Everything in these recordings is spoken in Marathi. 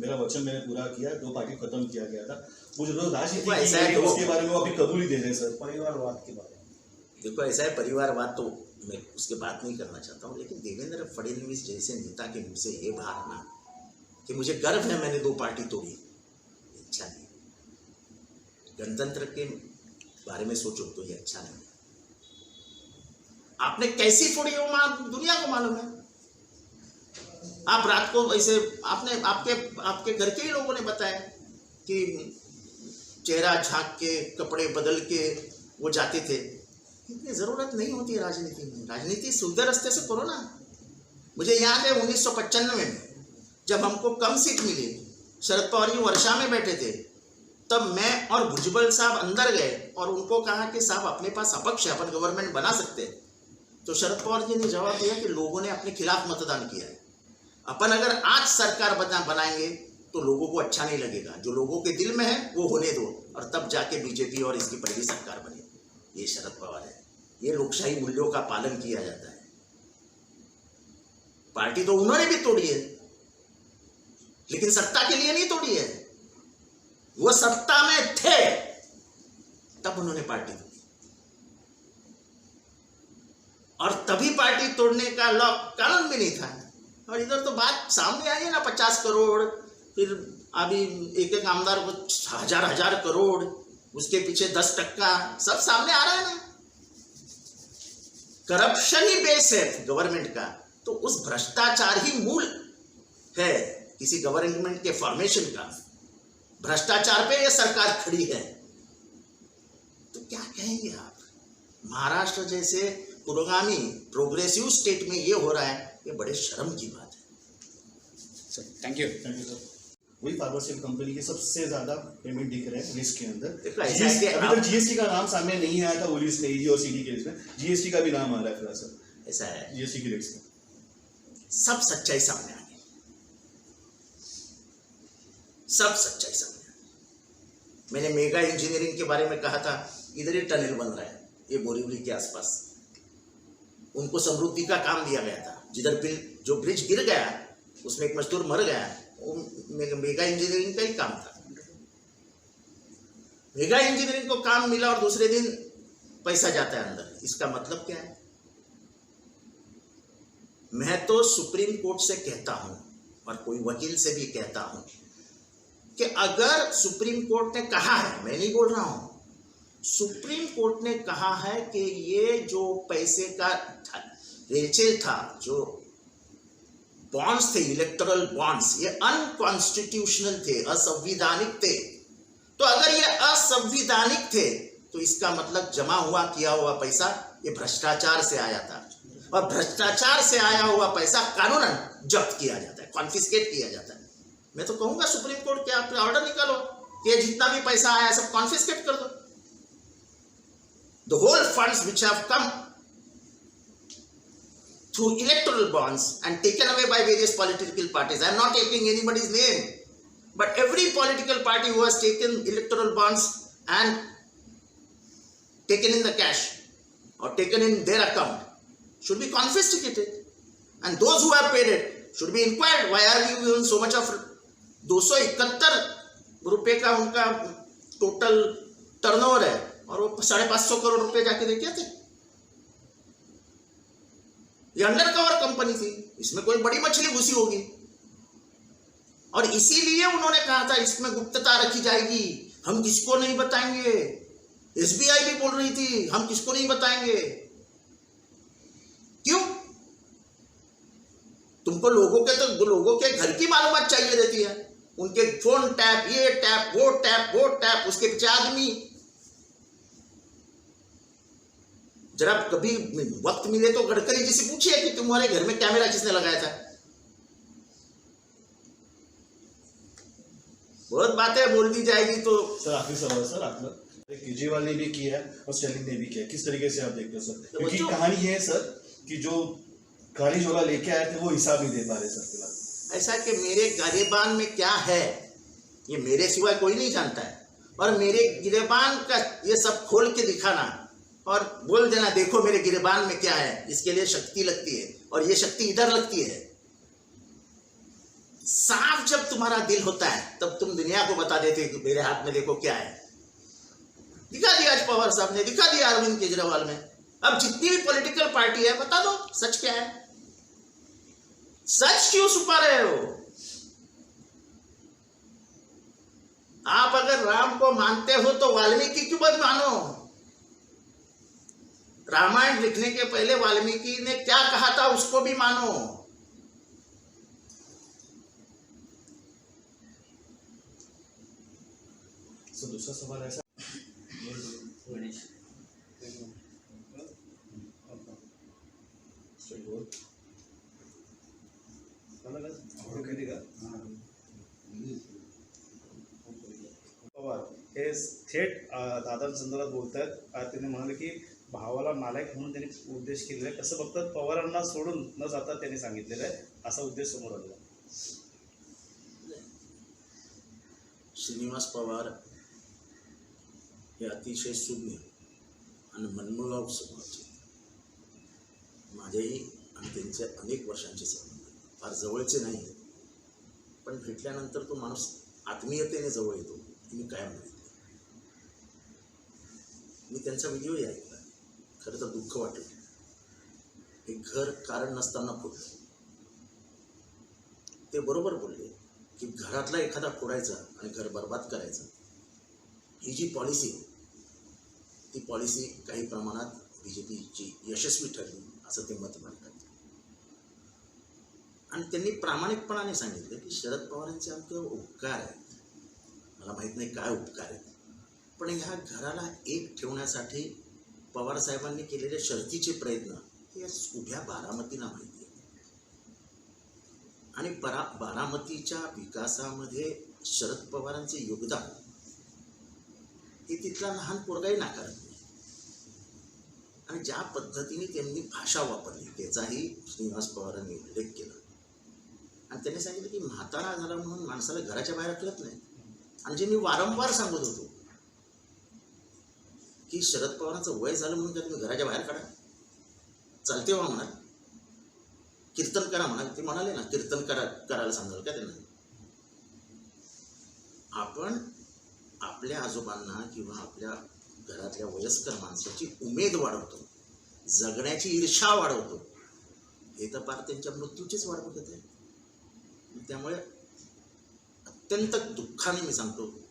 मेरा वचन मैंने पूरा किया दो पार्टी खत्म किया गया था। वो जो राजनीति है वो- उसके बारे में वो अभी कबूल ही दे रहे हैं सर परिवारवाद के बारे में। देखो ऐसा है परिवारवाद तो मैं उसके बात नहीं करना चाहता हूँ लेकिन देवेंद्र फडणवीस जैसे नेता के मुँह से ये बात ना कि मुझे गर्व है मैंने दो पार्टी तोड़ी। अच्छा नहीं। गणतंत्र के बारे में सोचो तो ये अच्छा नहीं आपने कैसी फोड़ी माँ दुनिया को मालूम है? आप रात को ऐसे, आपने, आपके आपके घर के ही लोगों ने बताया कि चेहरा झाँक के, कपड़े बदल के वो जाते थे। इतनी ज़रूरत नहीं होती राजनीति में। राजनीति सीधे रस्ते से करो ना। मुझे याद है उन्नीस में जब हमको कम सीट मिली, शरद पवार जी वर्षा में बैठे थे, तब मैं और भुजबल साहब अंदर गए और उनको कहा कि साहब, अपने पास अपक्ष है, अपन गवर्नमेंट बना सकते। तो शरद पवार जी ने जवाब दिया कि लोगों ने अपने खिलाफ मतदान किया है। अपन अगर आज सरकार बना बनाएँगे तो लोगों को अच्छा नहीं लगेगा। जो लोगों के दिल में है, वो होने दो, और तब जाके बीजेपी और इसकी पहली सरकार बने। ये शरद पवार है। ये लोकशाही मूल्यों का पालन किया जाता है। पार्टी तो उन्होंने भी तोड़ी है, लेकिन सत्ता के लिए नहीं तोड़ी है। वो सत्ता में थे, तब उन्होंने पार्टी तोड़ी। और तभी पार्टी तोड़ने का लॉ कानून भी नहीं था। और इधर तो बात सामने आई है ना पचास करोड़, फिर अभी एक एक आमदार को हज़ार हज़ार करोड़, उसके पीछे दस टक्का, सब सामने आ रहा है ना। करप्शन ही बेस है गवर्नमेंट का। तो उस भ्रष्टाचार ही मूल है किसी गवर्नमेंट के फॉर्मेशन का। भ्रष्टाचार पे ये सरकार खड़ी है। तो क्या कहेंगे आप? महाराष्ट्र जैसे पुरोगामी प्रोग्रेसिव स्टेट में ये हो रहा है। ये बड़े शर्म की बात है। Sir thank you thank you sir वही फार्मास्यूटिकल कंपनी के सबसे ज़्यादा पेमेंट दिख रहे हैं लिस्ट के अंदर। अभी तक जीएसटी का नाम सामने नहीं आया था वो लिस्ट में ईडी और सीडी के लिस्ट में। जीएसटी का भी नाम आ रहा है फ़िलहाल सर ऐसा है। जीएसटी की लिस्ट में। सब सच्चाई सामने आ गई। सब सच्चाई सामने आ गई। मैंने मेगा इंजीनियरिंग के बारे में कहा था इधर ही टनल बन रहा है ये बोरीवली के आसपास। उनको समृद्धि का काम दिया गया था। जिधर बिल जो ब्रिज गिर गया, उसमें एक मजदूर मर गया, वो मेगा इंजीनियरिंग का ही काम था। मेगा इंजीनियरिंग को काम मिला और दूसरे दिन पैसा जाता है अंदर। इसका मतलब क्या है? मैं तो सुप्रीम कोर्ट से कहता हूँ, और कोई वकील से भी कहता हूँ, कि अगर सुप्रीम कोर्ट ने कहा है, मैं नहीं बोल रहा हूँ, सुप्रीम कोर्ट ने कहा है कि ये जो पैसे का रेचे था जो बॉन्ड्स थे इलेक्टोरल बॉन्ड्स ये अनकॉन्स्टिट्यूशनल थे, असंविधानिक थे। तो अगर ये असंविधानिक थे तो इसका मतलब जमा हुआ, किया हुआ पैसा, ये भ्रष्टाचार से आया था। और भ्रष्टाचार से आया हुआ पैसा कानूनन जब्त किया जाता है कॉन्फिस्केट किया जाता है। मैं तो कहूँगा, सुप्रीम कोर्ट के आप ऑर्डर निकालो, ये जितना भी पैसा आया, सब कॉन्फिस्केट कर दो। The whole funds which have come through electoral bonds and taken away by various political parties. I am not taking anybody's name, but every political party who has taken electoral bonds and taken in the cash or taken in their account should be confiscated. And those who have paid it should be inquired why are you given so much of 271 रुपए का उनका टोटल टर्नओवर है और वो साढ़े पाँच सौ करोड़ रुपए जाके दे क्या थे ये अंडर कवर कंपनी थी इसमें कोई बड़ी मछली घुसी होगी। और इसीलिए उन्होंने कहा था, इसमें गुप्तता रखी जाएगी। हम किसको नहीं बताएँगे? एसबीआई भी बोल रही थी, हम किसको नहीं बताएँगे? क्यों? तुमको लोगों के तो लोगों के घर की मालूमात चाहिए रहती है। उनके फ़ोन टैप ये टैप वो टैप वो टैप उसके पीछे आदमी। जरा कभी वक्त मिले तो गडकरी जी से पूछिए कि तुम्हारे घर में कैमरा किसने लगाया था? बहुत बातें बोल दी जाएगी तो सर आखिरी सवाल सर आपका केजरीवाल ने भी किया है और स्टालिन ने भी किया किस तरीके से आप देखते हो सर? क्योंकि बच्चों- कहानी है सर कि जो गाड़ी झोला लेके आए थे वो हिसाब नहीं दे पा रहे सर फ़िलहाल। ऐसा कि मेरे गिरेबान में क्या है ये मेरे सिवाय कोई नहीं जानता है। और मेरे गिरेबान का ये सब खोल के दिखाना और बोल देना, देखो मेरे गिरबान में क्या है, इसके लिए शक्ति लगती है, और ये शक्ति इधर लगती है। साफ़ जब तुम्हारा दिल होता है, तब तुम दुनिया को बता देते कि मेरे हाथ में देखो क्या है। दिखा दिया आज पवार साहब ने, दिखा दिया अरविंद केजरीवाल में। अब जितनी भी पॉलिटिकल पार्टी है, बता दो, सच क्या है? सच क्यों छुपा रहे हो? आप अगर राम को मानते हो तो वाल्मीकि क्यों मत मानो रामायण लिखने के पहले वाल्मीकि ने क्या कहा था उसको भी मानो। सर दूसरा सवाल ऐसा। गणेश हे। थेट अं, दादांसंदर्भात बोलत आहेत त्यांनी म्हणाले की भावाला नालायक म्हणून त्यांनी उद्देश केलेला आहे. कसं बघतात पवारांना सोडून न जाता त्यांनी सांगितलेलं आहे. असा उद्देश समोर आलेला श्रीनिवास पवार हे अतिशय सुज्ञ आणि मनमोगाव स्वभावाचे. माझेही आणि त्यांचे अनेक वर्षांचे संबंध. फार जवळचे नाही. पण भेटल्यानंतर तो माणूस आत्मीयतेने जवळ येतो. मी कायम मी त्यांचा व्हिडिओही ऐकला खरं तर दुःख वाटलं. हे घर कारण नसताना फुटलं ते बरोबर बोलले की घरातला एखादा फोडायचा आणि घर बर्बाद करायचं. ही जी पॉलिसी ती पॉलिसी काही प्रमाणात बी जे पीची यशस्वी ठरली असं ते मत मांडतात. आणि त्यांनी प्रामाणिकपणाने सांगितलं की शरद पवारांचे आमचे उपकार आहेत. मला माहीत नाही काय उपकार आहेत. पण ह्या घराला एक ठेवण्यासाठी पवारसाहेबांनी केलेले शर्थीचे प्रयत्न हे उभ्या बारामतीला माहिती आहे. आणि बरा बारामतीच्या विकासामध्ये शरद पवारांचे योगदान हे तिथला लहान पोरगाही नाकारत नाही. आणि ज्या पद्धतीने त्यांनी भाषा वापरली त्याचाही श्रीनिवास पवारांनी उल्लेख केला. आणि त्यांनी सांगितलं की म्हातारा झाला म्हणून माणसाला घराच्या बाहेर कळत नाही. आणि जे मी वारंवार सांगत होतो की शरद पवारांचं वय झालं म्हणून का तुम्ही घराच्या बाहेर काढा. चालते वा म्हणा. कीर्तन करा म्हणा. ते म्हणाले ना कीर्तन करा करायला सांगाल का त्यांना? आपण आपल्या आजोबांना किंवा आपल्या घरातल्या वयस्कर माणसाची उमेद वाढवतो. जगण्याची ईर्षा वाढवतो. हे तर फार त्यांच्या मृत्यूचीच वाढवत बघत आहे. त्यामुळे अत्यंत दुःखाने मी सांगतो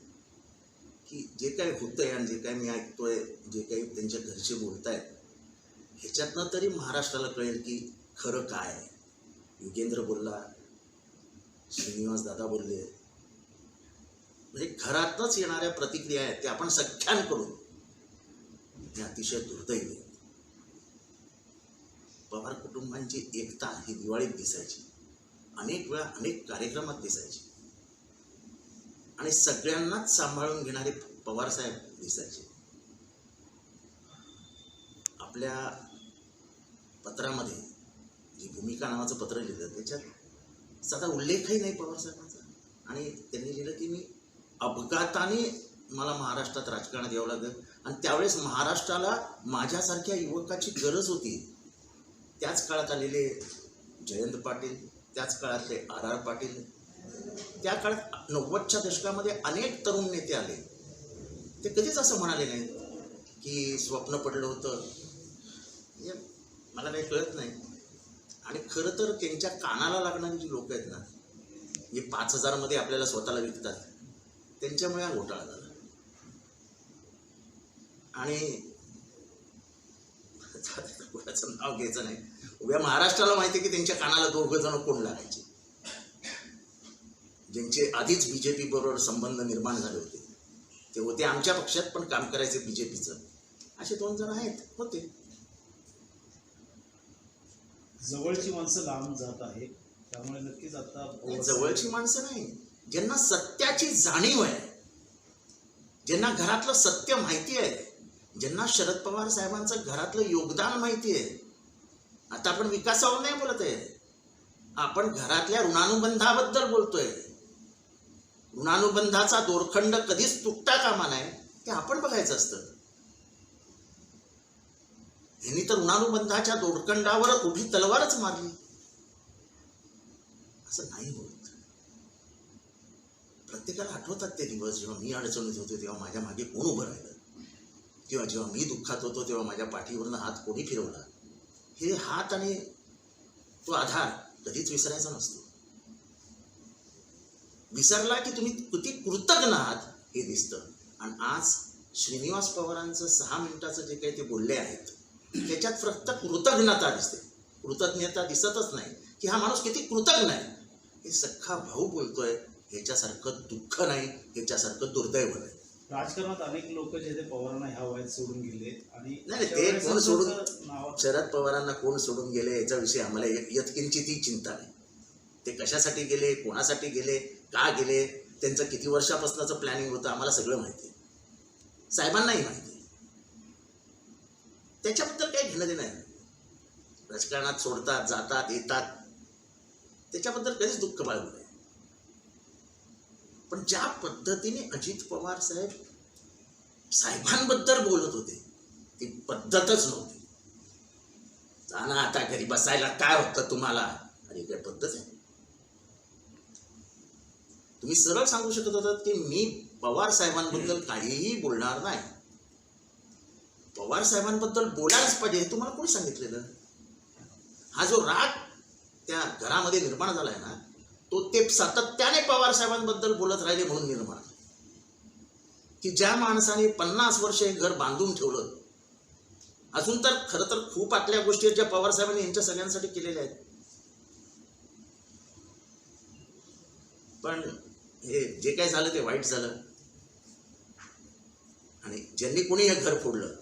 की जे काही होतंय आणि जे काही मी ऐकतोय जे काही त्यांच्या घरचे बोलतायत ह्याच्यातनं तरी महाराष्ट्राला कळेल की खरं काय आहे. युगेंद्र बोलला श्रीनिवास दादा बोलले. म्हणजे घरातच येणाऱ्या प्रतिक्रिया आहेत त्या आपण सख्यांकडून. हे अतिशय दुर्दैवी आहेत. पवार कुटुंबांची एकता ही दिवाळीत दिसायची. अनेक वेळा अनेक कार्यक्रमात दिसायची. आणि सगळ्यांनाच सांभाळून घेणारे पवार साहेब दिसायचे. आपल्या पत्रामध्ये जी भूमिका नावाचं पत्र लिहिलं त्याच्यात साधा उल्लेखही नाही पवार साहेबांचा. आणि त्यांनी लिहिलं की मी अपघाताने मला महाराष्ट्रात राजकारणात यावं लागलं. आणि त्यावेळेस महाराष्ट्राला माझ्यासारख्या युवकाची गरज होती. त्याच काळात आलेले जयंत पाटील त्याच काळातले आर आर पाटील त्या काळात नव्वदच्या दशकामध्ये अनेक तरुण नेते आले. ते कधीच असं म्हणाले नाहीत की स्वप्न पडलं होतं. म्हणजे मला काही कळत नाही. आणि खरं तर त्यांच्या कानाला लागणारी जी लोक आहेत ना हे पाच हजारमध्ये आपल्याला स्वतःला विकतात. त्यांच्यामुळे हा घोटाळा झाला. आणि कुणाचं नाव घ्यायचं नाही. उभ्या महाराष्ट्राला माहिती आहे की त्यांच्या कानाला दोघं जण कोण लागायचे. ज्यांचे आधीच बी जे पी बरोबर संबंध निर्माण झाले होते. ते होते आमच्या पक्षात पण काम करायचे बी जे पीचं असे दोन जण आहेत होते. जवळची माणसं लांब जात आहे त्यामुळे नक्कीच आता जवळची माणसं नाही. ज्यांना सत्याची जाणीव आहे ज्यांना घरातलं सत्य माहिती आहे ज्यांना शरद पवार साहेबांचं घरातलं योगदान माहिती आहे आता आपण विकासावर नाही बोलत आहे. आपण घरातल्या ऋणानुबंधाबद्दल बोलतोय. ऋणानुबंधाचा दोरखंड कधीच तुटता कामा नाही ते आपण बघायचं असतं. यांनी तर ऋणानुबंधाच्या दोरखंडावर उभी तलवारच मारली. असं नाही होत. प्रत्येकाला आठवतात ते दिवस जेव्हा मी अडचणीत होते तेव्हा माझ्या मागे कोण उभं राहिलं? किंवा जेव्हा मी दुःखात होतो तेव्हा माझ्या पाठीवरनं हात कोणी फिरवला? हे हात आणि तो आधार कधीच विसरायचा नसतो. विसरला की तुम्ही किती कृतज्ञ आहात हे दिसतं. आणि आज श्रीनिवास पवारांचं सहा मिनिटाचं जे काही ते बोलले आहेत त्याच्यात फक्त कृतज्ञता दिसते. कृतज्ञता दिसतच नाही की हा माणूस किती कृतज्ञ आहे. हे सख्खा भाऊ बोलतोय ह्याच्यासारखं दुःख नाही ह्याच्यासारखं दुर्दैव नाही. राजकारणात अनेक लोक जे ते पवारांना ह्या वयात सोडून गेले आणि नाही, ते कोण सोडून- शरद पवारांना कोण सोडून गेले याचा विषय आम्हाला एक- यत्किंचितही चिंता नाही. ते कशासाठी गेले कोणासाठी गेले का गेले? त्यांचं किती वर्षापासूनचं प्लॅनिंग होतं? आम्हाला सगळं माहिती आहे. साहेबांनाही माहिती त्याच्याबद्दल काही घेणं देणं नाही. राजकारणात सोडतात जातात येतात. त्याच्याबद्दल कधीच दुःख बाळगू नये. पण ज्या पद्धतीने अजित पवार साहेब साहेबांबद्दल बोलत होते ती पद्धतच नव्हती. जाणं आता घरी बसायला काय होतं तुम्हाला? अरे काय पद्धत आहे. तुम्ही सरळ सांगू शकत होतात की मी पवार साहेबांबद्दल काहीही बोलणार नाही. पवार साहेबांबद्दल बोलायलाच पाहिजे हे तुम्हाला कोणी सांगितलेलं? हा जो राग त्या घरामध्ये निर्माण झालाय ना तो ते सातत्याने पवार साहेबांबद्दल बोलत राहिले म्हणून निर्माण. की ज्या माणसाने पन्नास वर्ष एक घर बांधून ठेवलं अजून तर खरं तर खूप आतल्या गोष्टी आहेत ज्या पवार साहेबांनी यांच्या सगळ्यांसाठी केलेल्या आहेत. पण हे जे काय झालं ते वाईट झालं. आणि ज्यांनी कोणी हे घर फोडलं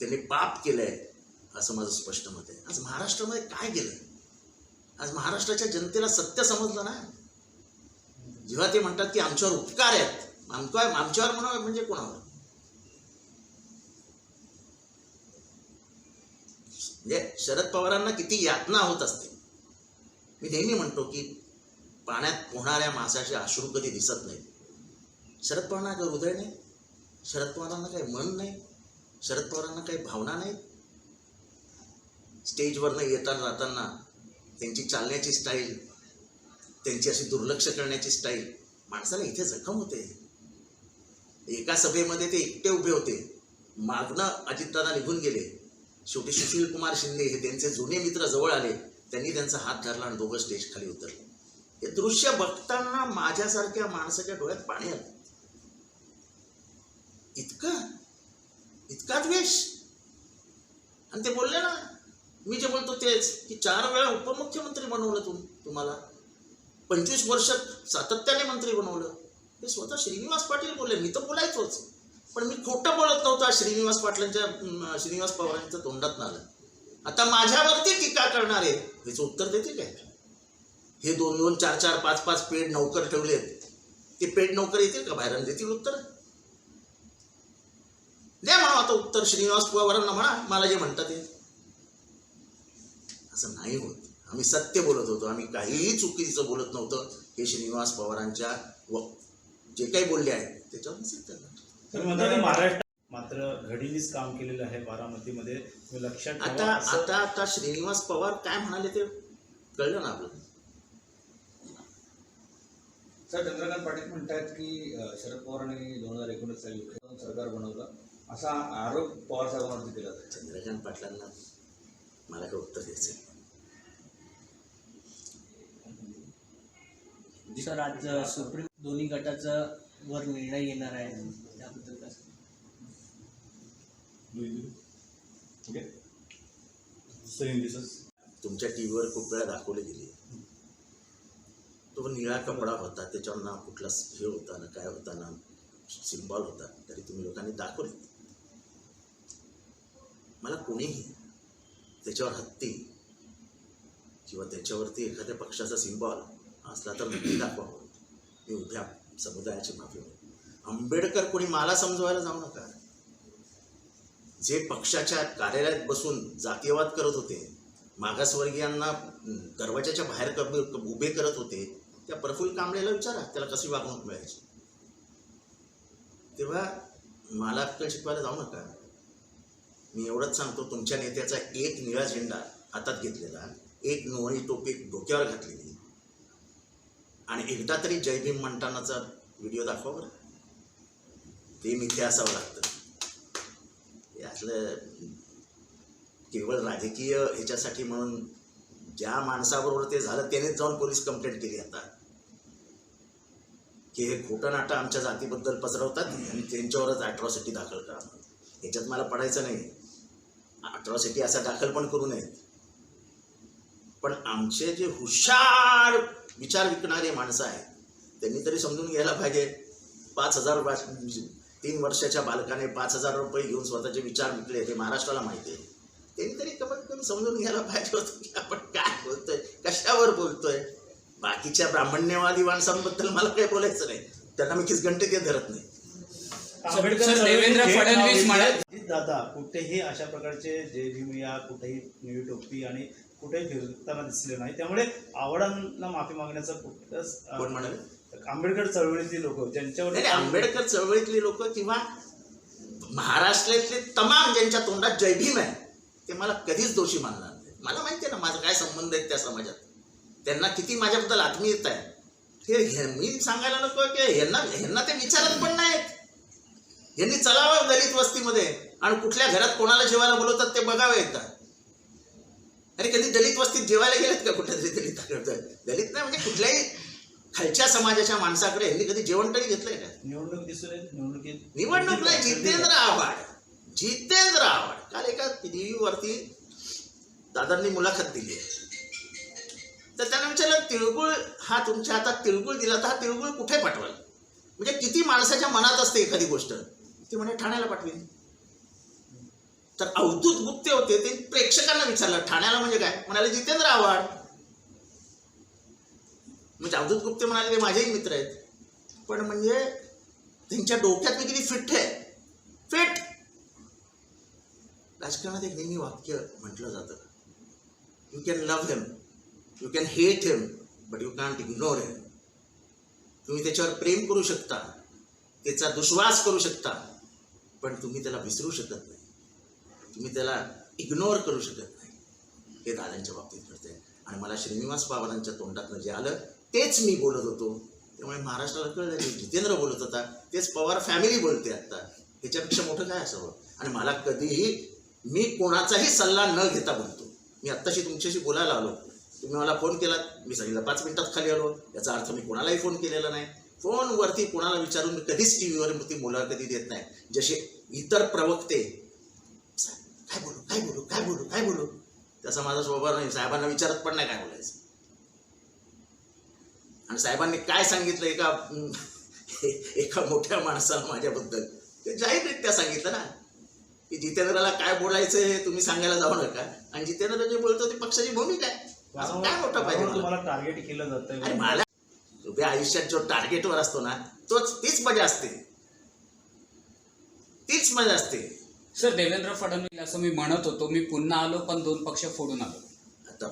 त्यांनी पाप केलंय असं माझं स्पष्ट मत आहे. आज महाराष्ट्रामध्ये काय गेलं आज महाराष्ट्राच्या जनतेला सत्य समजलं ना? जेव्हा ते म्हणतात की आमच्यावर उपकार आहेत आमच्या आमच्यावर म्हणा म्हणजे कोणावर? म्हणजे शरद पवारांना किती यातना होत असते. मी नेहमी म्हणतो की पाण्यात पोहणाऱ्या मासाचे अश्रू कधी दिसत नाही शरद पवारांना काही हृदय नाही. शरद पवारांना काही मन नाही. शरद पवारांना काही भावना नाहीत स्टेजवरनं येताना जाताना त्यांची चालण्याची स्टाईल त्यांची अशी दुर्लक्ष करण्याची स्टाईल माणसाला इथे जखम होते. एका सभेमध्ये ते एकटे उभे होते. मागणं अजितदादा निघून गेले. शेवटी सुशील कुमार शिंदे हे त्यांचे जुने मित्र जवळ आले. त्यांनी त्यांचा हात धरला आणि दोघं स्टेज खाली उतरले. हे दृश्य बघताना माझ्यासारख्या माणसाच्या डोळ्यात पाणी आलं. इतकं? इतका द्वेष? आणि ते बोलले ना मी जे बोलतो तेच की चार वेळा उपमुख्यमंत्री बनवलं तुम तुम्हाला. पंचवीस वर्ष सातत्याने मंत्री बनवलं. हे स्वतः श्रीनिवास पाटील बोलले मी तर बोलायचोच. पण मी खोटं बोलत नव्हता श्रीनिवास पाटलांच्या श्रीनिवास पवारांच्या तोंडात आलं. आता माझ्यावरती टीका करणारे याचं उत्तर देते काय? हे दोन दोन चार चार पाच पाच पेड नौकर ठेवलेत. ते पेड नौकर येतील का बाहेर देतील उत्तर? द्या म्हणा आता उत्तर श्रीनिवास पवारांना म्हणा मला जे म्हणतात ते. असं नाही होत. आम्ही सत्य बोलत होतो. आम्ही काहीही चुकीचं बोलत नव्हतं. हे श्रीनिवास पवारांच्या व जे काही बोलले आहेत त्याच्यावर सिद्ध महाराष्ट्र मात्र घडीनीच काम केलेलं आहे बारामतीमध्ये. लक्षात आता आता आता श्रीनिवास पवार काय म्हणाले ते? कळलं ना आपलं सर चंद्रकांत पाटील म्हणतात की शरद पवारांनी दोन हजार एकोणीस साली सरकार बनवलं. असा आरोप पवार साहेबांवरती केला जातो. चंद्रकांत पाटलांना मला काय उत्तर द्यायचं आहे? सर आज सुप्रीम दोन्ही गटाचा वर निर्णय येणार आहे. त्याबद्दल काय? सांगाल? ओके सेम दिसस तुमच्या टी व्हीवर खूप वेळा दाखवले गेले. तो निळा कपडा होता त्याच्यावर ना कुठला हे होता ना काय होता ना सिम्बॉल होता तरी तुम्ही लोकांनी दाखवले. मला कोणीही त्याच्यावर हत्ती किंवा त्याच्यावरती एखाद्या पक्षाचा सिम्बॉल असला तर नक्की दाखवावं मी उभ्या समुदायाची माफी आंबेडकर कोणी मला समजवायला जाऊ नका. जे पक्षाच्या कार्यालयात बसून जातीयवाद करत होते मागासवर्गीयांना अं, दरवाजाच्या बाहेर उभे करत होते त्या प्रफुल्ल कांबळेला विचारा त्याला कशी वागणूक मिळायची. तेव्हा मला अक्कल शिकवायला जाऊ नका. मी एवढंच सांगतो तुमच्या नेत्याचा एक निळा झेंडा हातात घेतलेला एक नोळी टोपी डोक्यावर घातलेली. आणि एकदा तरी जय भीम म्हणतानाचा व्हिडिओ दाखवा बरं. ते मिथे असावं लागतं. यातलं केवळ राजकीय ह्याच्यासाठी म्हणून ज्या माणसाबरोबर ते झालं त्यानेच जाऊन पोलीस कंप्लेंट केली आता. की हे खोटं नाटं आमच्या जातीबद्दल पसरवतात आणि त्यांच्यावरच अट्रॉसिटी दाखल करा. याच्यात मला पडायचं नाही. अट्रॉसिटी असा दाखल पण करू नयेत पण आमचे जे हुशार विचार विकणारे माणसं आहेत त्यांनी तरी समजून घ्यायला पाहिजे. पाच हजार तीन वर्षाच्या बालकाने पाच हजार रुपये घेऊन स्वतःचे विचार विकले ते महाराष्ट्राला माहिती आहे. त्यांनी तरी कमीत कमी समजून घ्यायला पाहिजे होतं की आपण काय बोलतोय कशावर बोलतोय. बाकीच्या ब्राह्मण्यवादी माणसांबद्दल मला काही बोलायचं नाही. त्यांना मी किस घंटे ते धरत नाही. देवेंद्र फडणवीस. दादा कुठेही अशा प्रकारचे जय भीम या कुठेही निळी टोपी आणि कुठेही फिरताना दिसले नाही. त्यामुळे आवडांना माफी मागण्याचा कुठंच कोण म्हणाले? आंबेडकर चळवळीतली लोक ज्यांच्यावर आंबेडकर चळवळीतली लोक किंवा महाराष्ट्रातले तमाम ज्यांच्या तोंडात जय भीम आहे ते मला कधीच दोषी मानणार नाही मला माहिती आहे ना माझा काय संबंध आहे त्या समाजात. त्यांना किती माझ्याबद्दल आत्मीयत आहे? हे- मी सांगायला नको की ह्यांना ह्यांना ते विचारत पण नाहीत. यांनी चलावं दलित वस्तीमध्ये आणि कुठल्या घरात कोणाला जेवायला बोलवतात ते बघावे एकदा. अरे कधी दलित वस्तीत जेवायला गेलेत का कुठल्या तरी दलित दलित नाही म्हणजे कुठल्याही खालच्या समाजाच्या माणसाकडे यांनी कधी जेवण तरी घेतलंय का? निवडणूक दिसून निवडणुकीत निवडणूक नाही जितेंद्र आव्हाड. जितेंद्र आव्हाड. काल एका टीव्हीवरती दादांनी मुलाखत दिली आहे. तर त्यांना विचारलं तिळगुळ हा तुमच्या हातात तिळगुळ दिला तर हा तिळगुळ कुठे पाठवाल? म्हणजे किती माणसाच्या मनात असते एखादी गोष्ट? ती म्हणे ठाण्याला पाठवेन. तर अवधूत गुप्ते होते ते प्रेक्षकांना विचारलं ठाण्याला म्हणजे काय? म्हणाले जितेंद्र आव्हाड. म्हणजे अवधूत गुप्ते म्हणाले ते माझेही मित्र आहेत. पण म्हणजे त्यांच्या डोक्यात मी किती फिट आहे? फिट! राजकारणात एक नेहमी वाक्य म्हटलं जातं. You can love him you can hate him but you can't ignore him तुम्ही त्याच्यावर प्रेम करू शकता त्याचा दुश्वास करू शकता पण तुम्ही त्याला विसरू शकत नाही. तुम्ही त्याला इग्नोर करू शकत नाही. हे दादांच्या बाबतीत घडते आणि मला श्रीनिवास पवारांच्या तोंडातनं जे आलं तेच मी बोलत होतो. त्यामुळे महाराष्ट्राला कळलं की जितेंद्र बोलत होता तेच पवार फॅमिली बोलते आत्ता ह्याच्यापेक्षा मोठं काय असावं? आणि मला कधीही मी कोणाचाही सल्ला न घेता बोलतो. मी आत्ताशी तुमच्याशी बोलायला आलो. तुम्ही मला फोन केलात. मी सांगितलं पाच मिनिटात खाली आलो. याचा अर्थ मी कोणालाही फोन केलेला नाही. फोनवरती कोणाला विचारून मी कधीच टी व्हीवर ती मुलाखती देत नाही. जसे इतर प्रवक्ते काय बोलू काय बोलू काय बोलू काय बोलू? त्याचा माझा स्वभाव नाही. साहेबांना विचारत पण नाही काय बोलायचं. आणि साहेबांनी काय सांगितलं एका एका मोठ्या माणसाला माझ्याबद्दल? ते जाहीररित्या सांगितलं ना. की जितेंद्रला काय बोलायचं हे तुम्ही सांगायला जाऊ नका. आणि जितेंद्र जे बोलतो ते पक्षाची भूमिका आहे. असं काय मोठं पाहिजे वारंवार मला? तुम्हाला टार्गेट केलं जातं आणि मला उभ्या आयुष्यात जो टार्गेटवर असतो ना तोच तीच मजा असते. तीच मजा असते. सर देवेंद्र फडणवीस असं मी म्हणत होतो मी पुन्हा आलो पण दोन पक्ष फोडून आलो. आता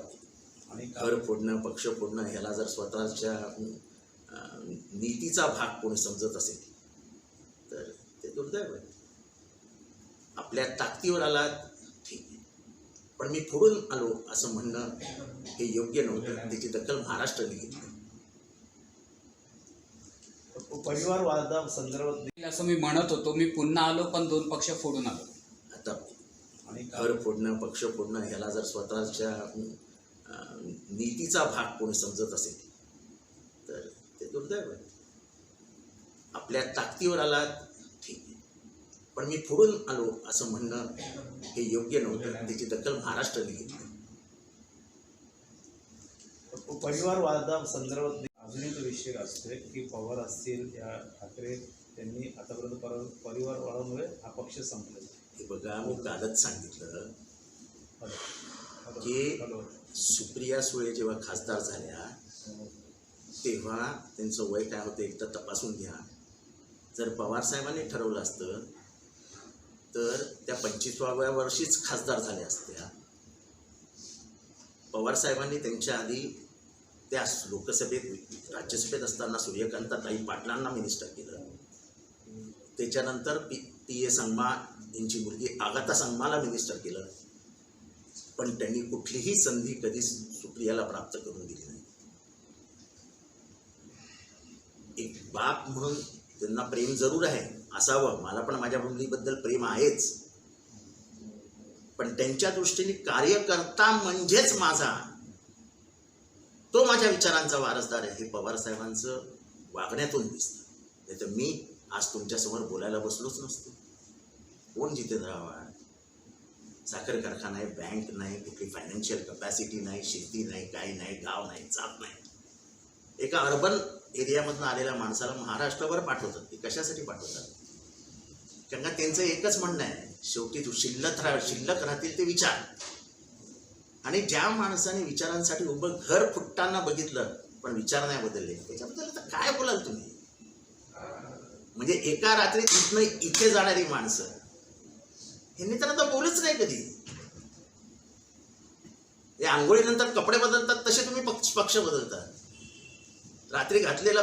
आणि घर फोडणं पक्ष फोडणं ह्याला जर स्वतःच्या अं, नीतीचा भाग कोणी समजत असेल तर ते दुर्दैव आहे. आपल्या ताकदीवर आला ठीक आहे पण मी फोडून आलो असं म्हणणं हे योग्य नव्हतं. त्याची दखल महाराष्ट्राने घेतली. परिवार वादा संदर्भात असं मी म्हणत होतो. मी पुन्हा आलो पण दोन पक्ष फोडून आलो. आता आणि घर फोडणं पक्ष फोडणं ह्याला जर स्वतःच्या नीतीचा भाग कोणी समजत असेल तर ते दुर्दैव आहे. आपल्या ताकदीवर आला ठीक आहे पण मी फोडून आलो असं म्हणणं हे योग्य नव्हतं त्याची दखल महाराष्ट्राने घेतली परिवार वादा संदर्भात अजूनही तो विषय असतोय की पवार असतील या ठाकरे त्यांनी आतापर्यंत पर परिवार वादामुळे हा पक्ष संपलेला आहे. हे बघा मी कालच सांगितलं. की-. सुप्रिया सुळे जेव्हा खासदार झाल्या तेव्हा त्यांचं वय काय होतं एकदा तपासून घ्या जर पवारसाहेबांनी ठरवलं असतं तर त्या पंचवीसाव्या वर्षीच खासदार झाल्या असत्या पवारसाहेबांनी त्यांच्या आधी त्या लोकसभेत राज्यसभेत असताना सूर्यकांताताई पाटलांना मिनिस्टर केलं. त्याच्यानंतर पी पी ए संगमा यांची मुलगी आगाता संगमाला मिनिस्टर केलं. पण त्यांनी कुठलीही संधी कधीच सुप्रियाला प्राप्त करून दिली नाही. एक बाप म्हणून त्यांना प्रेम जरूर आहे. असावं. मला पण माझ्या मुलीबद्दल प्रेम आहेच. पण त्यांच्या दृष्टीने कार्यकर्ता म्हणजेच माझा तो माझ्या विचारांचा वारसदार आहे. हे पवार साहेबांचं वागण्यातून दिसतं. नाही तर मी आज तुमच्यासमोर बोलायला बसलोच नसतो. कोण जितेंद्र आव्हाड? साखर कारखाना आहे बँक नाही कुठली फायनान्शियल कपॅसिटी नाही शेती नाही काही नाही गाव नाही जात नाही. एका अर्बन एरियामधनं आलेल्या माणसाला महाराष्ट्रावर पाठवतात. ते कशासाठी पाठवतात? कारण का त्यांचं एकच म्हणणं आहे. शेवटी तू शिल्लक राह शिल्लक राहतील ते विचार. आणि ज्या माणसाने विचारांसाठी उभं घर फुटताना बघितलं पण विचार नाही बदलले त्याच्याबद्दल आता काय बोलाल तुम्ही? म्हणजे एका रात्री इथनं इथे जाणारी माणसं ह्यांनी तर आता बोलूच नाही कधी. आंघोळीनंतर कपडे बदलतात तसे तुम्ही पक्ष पक्ष बदलतात रात्री घातलेला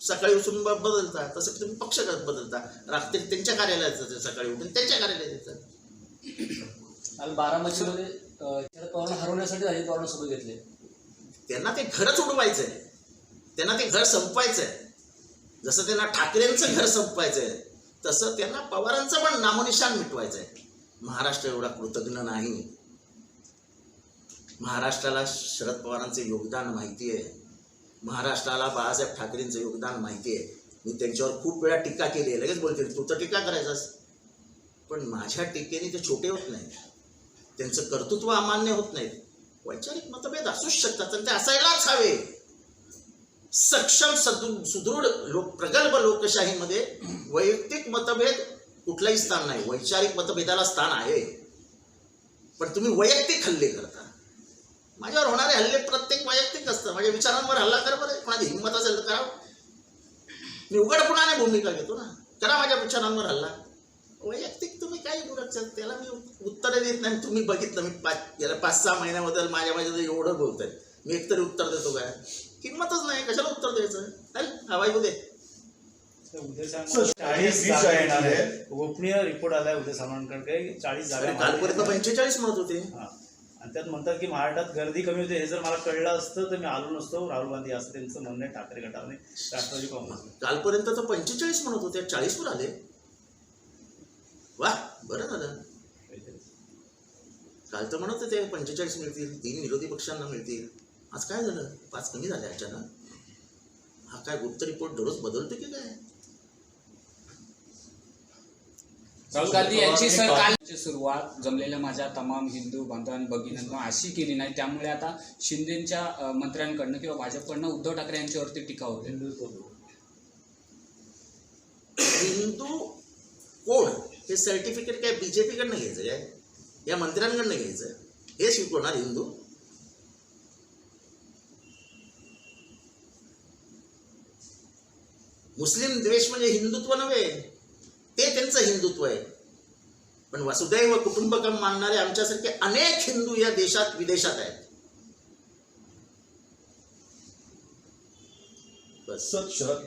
सकाळी उठून बदलता तसं तुम्ही पक्ष बदलता. रात्री त्यांच्या कार्यालयात जातात, सकाळी उठून त्यांच्या कार्यालयात येतात काल बारामतीमध्ये शरद पवारांना हरवण्यासाठी अजित पवारांना सोबत घेतले. त्यांना ते घरच उडवायचं आहे त्यांना ते घर संपवायचं आहे जसं त्यांना ठाकरेंचं घर संपवायचं आहे तसं त्यांना पवारांचं पण नामोनिशान मिटवायचं आहे महाराष्ट्र एवढा कृतज्ञ नाही. महाराष्ट्राला शरद पवारांचं योगदान माहिती आहे महाराष्ट्राला बाळासाहेब ठाकरेंचं योगदान माहिती आहे. मी त्यांच्यावर खूप वेळा टीका केली आहे. लगेच बोलते तू तर टीका करायचास. पण माझ्या टीकेने ते छोटे होत नाहीत. त्यांचं कर्तृत्व अमान्य होत नाहीत. वैचारिक मतभेद असूच शकतात आणि ते असायलाच हवे. सक्षम सदृ सुदृढ लोक प्रगल्भ लोकशाहीमध्ये वैयक्तिक मतभेद कुठलाही स्थान नाही. वैचारिक मतभेदाला स्थान आहे. पण तुम्ही वैयक्तिक हल्ले करता. माझ्यावर होणारे हल्ले प्रत्येक वैयक्तिक असतं. माझ्या विचारांवर हल्ला कर बरं. माझी हिंमत असेल तर करावं. मी उघडपणाने भूमिका घेतो ना? करा माझ्या विचारांवर हल्ला. वैयक्तिक तुम्ही काही बोलत त्याला मी उत्तर देत नाही. तुम्ही बघितलं मी पाच याला पाच सहा महिन्याबद्दल माझ्या माझ्या एवढं बोलतोय. मी एकतरी उत्तर देतो काय किंमतच नाही. कशाला उत्तर द्यायचं? अरे हवा येऊ दे. उदय सर, सामंत चाळीस चाळीस जागा येणार आहे. गोपनीय रिपोर्ट आलाय उदय सामंतकडे. की चाळीस जागा अरे कालपर्यंत पंचेचाळीस म्हणत होते. हा. आणि त्यात म्हणतात की महाराष्ट्रात गर्दी कमी होते हे जर मला कळलं असतं तर मी आलो नसतो. राहुल गांधी असं त्यांचं म्हणणं आहे ठाकरे गटाने राष्ट्रवादी काँग्रेस कालपर्यंत तर पंचेचाळीस म्हणत होते चाळीस वर आले. वा बरं झालं. काल तर म्हणत होते पंचेचाळीस मिळतील तीन विरोधी पक्षांना मिळतील. आज काय झालं? पाच कमी झाले अचानक. हा काय गुप्त रिपोर्ट दररोज बदलतो की काय राहुल गांधी यांची सर कालची सुरुवात जमलेल्या माझ्या तमाम हिंदू बांधव आणि भगिनींना अशी केली नाही. त्यामुळे आता शिंदेच्या मंत्र्यांकडनं किंवा भाजपकडनं उद्धव ठाकरे यांच्यावरती टीका होते. हिंदू कोण? हे सर्टिफिकेट काय बीजेपीकडनं घ्यायचं काय? या मंत्र्यांकडनं घ्यायचं? हे शिकवणार हिंदू? मुस्लिम द्वेष म्हणजे हिंदुत्व नव्हे. ते त्यांचं हिंदुत्व आहे. पण वसुदैव कुटुंबकम मानणारे आमच्यासारखे अनेक हिंदू या देशात विदेशात आहेत. बस. शरद